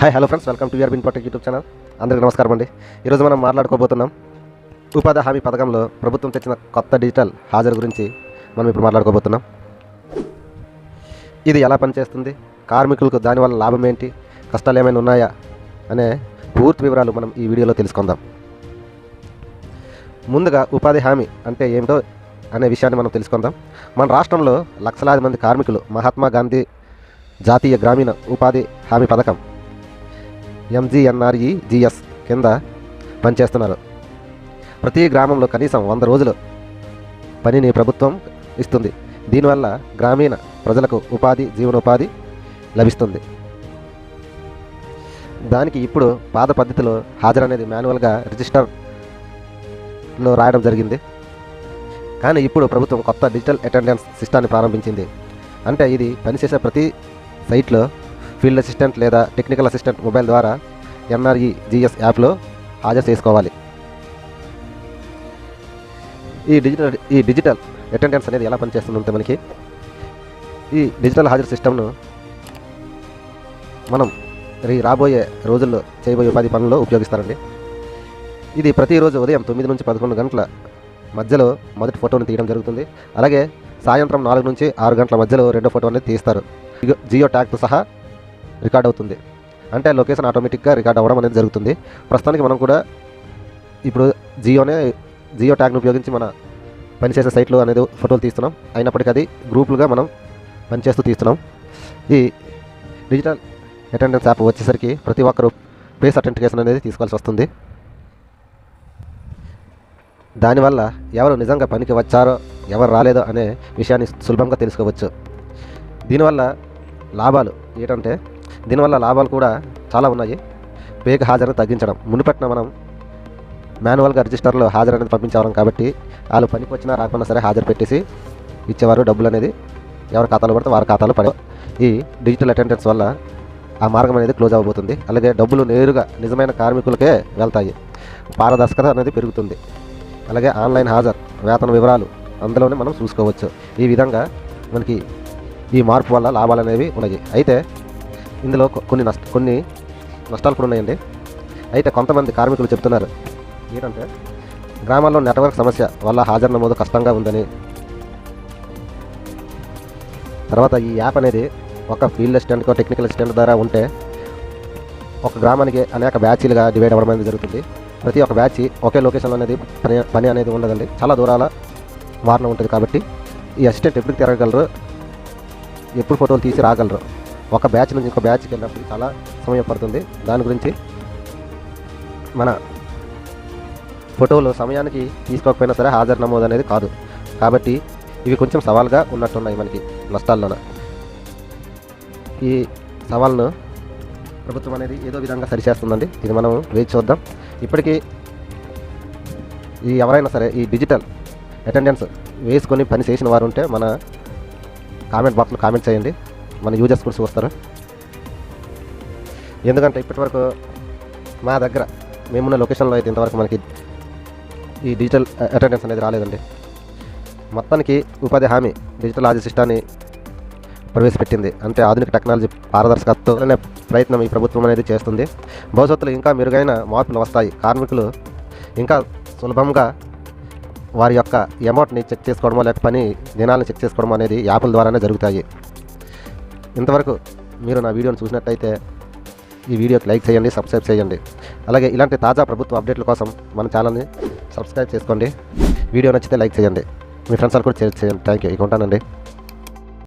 Hi hello friends welcome to you're బిన్ పటేక్ YouTube channel అందరికీ నమస్కారం అండి. ఈరోజు మనం మాట్లాడుకోబోతున్నాం ఉపాధి హామీ పథకంలో ప్రభుత్వం తెచ్చిన కొత్త డిజిటల్ హాజరు గురించి మనం ఇప్పుడు మాట్లాడుకోబోతున్నాం. ఇది ఎలా పనిచేస్తుంది? కార్మికులకు దానివల్ల లాభం ఏంటి? కష్టాలు ఏమైనా ఉన్నాయా? అనే పూర్తి వివరాలు మనం ఈ వీడియోలో తెలుసుకుందాం. ముందుగా ఉపాధి హామీ అంటే ఏమిటో అనే విషయాన్ని మనం తెలుసుకుందాం. మన రాష్ట్రంలో లక్షలాది మంది కార్మికులు మహాత్మా గాంధీ జాతీయ గ్రామీణ ఉపాధి హామీ పథకం ఎంజీఎన్ఆర్ఈ జిఎస్ కింద పనిచేస్తున్నారు. ప్రతి గ్రామంలో కనీసం వంద రోజులు పనిని ప్రభుత్వం ఇస్తుంది. దీనివల్ల గ్రామీణ ప్రజలకు ఉపాధి జీవనోపాధి లభిస్తుంది. దానికి ఇప్పుడు పాత పద్ధతిలో హాజరు అనేది మాన్యువల్గా రిజిస్టర్లో రాయడం జరిగింది. కానీ ఇప్పుడు ప్రభుత్వం కొత్త డిజిటల్ అటెండెన్స్ సిస్టాన్ని ప్రారంభించింది. అంటే ఇది పనిచేసే ప్రతి సైట్లో ఫీల్డ్ అసిస్టెంట్ లేదా టెక్నికల్ అసిస్టెంట్ మొబైల్ ద్వారా ఎన్ఆర్ఈ జిఎస్ యాప్లో హాజరు చేసుకోవాలి. ఈ డిజిటల్ ఈ డిజిటల్ అటెండెన్స్ అనేది ఎలా పనిచేస్తుందంటే మనకి ఈ డిజిటల్ హాజరు సిస్టమ్ను మనం ఈ రాబోయే రోజుల్లో చేయబోయే ఉపాధి పనుల్లో ఉపయోగిస్తారండి. ఇది ప్రతిరోజు ఉదయం తొమ్మిది నుంచి పదకొండు గంటల మధ్యలో మొదటి ఫోటోని తీయడం జరుగుతుంది. అలాగే సాయంత్రం నాలుగు నుంచి ఆరు గంటల మధ్యలో రెండో ఫోటో అనేది తీస్తారు. జియో ట్యాగ్తో సహా రికార్డ్ అవుతుంది. అంటే లొకేషన్ ఆటోమేటిక్గా రికార్డ్ అవ్వడం అనేది జరుగుతుంది. ప్రస్తుతానికి మనం కూడా ఇప్పుడు జియోనే జియో ట్యాగ్ను ఉపయోగించి మన పనిచేసే సైట్లు అనేది ఫోటోలు తీస్తున్నాం. అయినప్పటికీ అది గ్రూపులుగా మనం పనిచేస్తూ తీస్తున్నాం. ఈ డిజిటల్ అటెండెన్స్ యాప్ వచ్చేసరికి ప్రతి ఒక్కరూ ప్లేస్ అటెంటికేషన్ అనేది తీసుకోవాల్సి వస్తుంది. దానివల్ల ఎవరు నిజంగా పనికి వచ్చారో ఎవరు రాలేదో అనే విషయాన్ని సులభంగా తెలుసుకోవచ్చు. దీనివల్ల లాభాలు ఏంటంటే దీనివల్ల లాభాలు కూడా చాలా ఉన్నాయి. పేక హాజరును తగ్గించడం. మునుపట్న మనం మాన్యువల్గా రిజిస్టర్లో హాజరు అనేది పంపించేవారం కాబట్టి వాళ్ళు పనికి వచ్చినా రాకపోయినా సరే హాజరు పెట్టేసి ఇచ్చేవారు డబ్బులు అనేది ఎవరి ఖాతాలో పడితే వారి ఖాతాలో పడే ఈ డిజిటల్ అటెండెన్స్ వల్ల ఆ మార్గం అనేది క్లోజ్ అవ్వబోతుంది. అలాగే డబ్బులు నేరుగా నిజమైన కార్మికులకే వెళ్తాయి. పారదర్శకత అనేది పెరుగుతుంది. అలాగే ఆన్లైన్ హాజరు వేతన వివరాలు అందులోనే మనం చూసుకోవచ్చు. ఈ విధంగా మనకి ఈ మార్పు వల్ల లాభాలు అనేవి ఉన్నాయి. అయితే ఇందులో కొన్ని నష్ట కొన్ని నష్టాలు కూడా ఉన్నాయండి. అయితే కొంతమంది కార్మికులు చెప్తున్నారు ఏంటంటే గ్రామాల్లో నెట్వర్క్ సమస్య వల్ల హాజరు నమోదు కష్టంగా ఉందని. తర్వాత ఈ యాప్ అనేది ఒక ఫీల్డ్ అసిస్టెంట్కో టెక్నికల్ అసిస్టెంట్ ద్వారా ఉంటే ఒక గ్రామానికి అనేక బ్యాచ్లుగా డివైడ్ అవ్వడం అనేది జరుగుతుంది. ప్రతి ఒక్క బ్యాచ్ ఒకే లొకేషన్లో అనేది పని పని అనేది ఉండదండి. చాలా దూరాల వారణ ఉంటుంది కాబట్టి ఈ అసిస్టెంట్ ఎప్పుడు తిరగగలరు? ఎప్పుడు ఫోటోలు తీసి రాగలరు? ఒక బ్యాచ్ నుంచి ఇంకో బ్యాచ్కి వెళ్ళినప్పుడు చాలా సమయం పడుతుంది. దాని గురించి మన ఫోటోలు సమయానికి తీసుకోకపోయినా సరే హాజరు నమోదు అనేది కాదు. కాబట్టి ఇవి కొంచెం సవాల్గా ఉన్నట్టున్నాయి మనకి నష్టాల్లోన. ఈ సవాల్ను ప్రభుత్వం అనేది ఏదో విధంగా సరిచేస్తుందండి. ఇది మనం వేచి చూద్దాం. ఇప్పటికీ ఈ ఎవరైనా సరే ఈ డిజిటల్ అటెండెన్స్ వేసుకొని పని చేసిన వారు ఉంటే మన కామెంట్ బాక్స్లో కామెంట్ చేయండి. మన యూజర్స్ కూడా చూస్తారు. ఎందుకంటే ఇప్పటివరకు మా దగ్గర మేమున్న లొకేషన్లో అయితే ఇంతవరకు మనకి ఈ డిజిటల్ అటెండెన్స్ అనేది రాలేదండి. మొత్తానికి ఉపాధి హామీ డిజిటల్ ఆది సిస్టాన్ని ప్రవేశపెట్టింది. అంటే ఆధునిక టెక్నాలజీ పారదర్శకతతో ప్రయత్నం ఈ ప్రభుత్వం అనేది చేస్తుంది. భవిష్యత్తులో ఇంకా మెరుగైన మార్పులు వస్తాయి. కార్మికులు ఇంకా సులభంగా వారి యొక్క అమౌంట్ని చెక్ చేసుకోవడమో లేక పని దినాలను చెక్ చేసుకోవడం అనేది యాప్ల ద్వారానే జరుగుతాయి. ఇంతవరకు మీరు నా వీడియోని చూసినట్టయితే ఈ వీడియోకి లైక్ చేయండి సబ్స్క్రైబ్ చేయండి. అలాగే ఇలాంటి తాజా ప్రభుత్వ అప్డేట్ల కోసం మన ఛానల్ని సబ్స్క్రైబ్ చేసుకోండి. వీడియో నచ్చితే లైక్ చేయండి. మీ ఫ్రెండ్స్ కూడా షేర్ చేయండి. థ్యాంక్ యూ ఇక ఉంటానండి.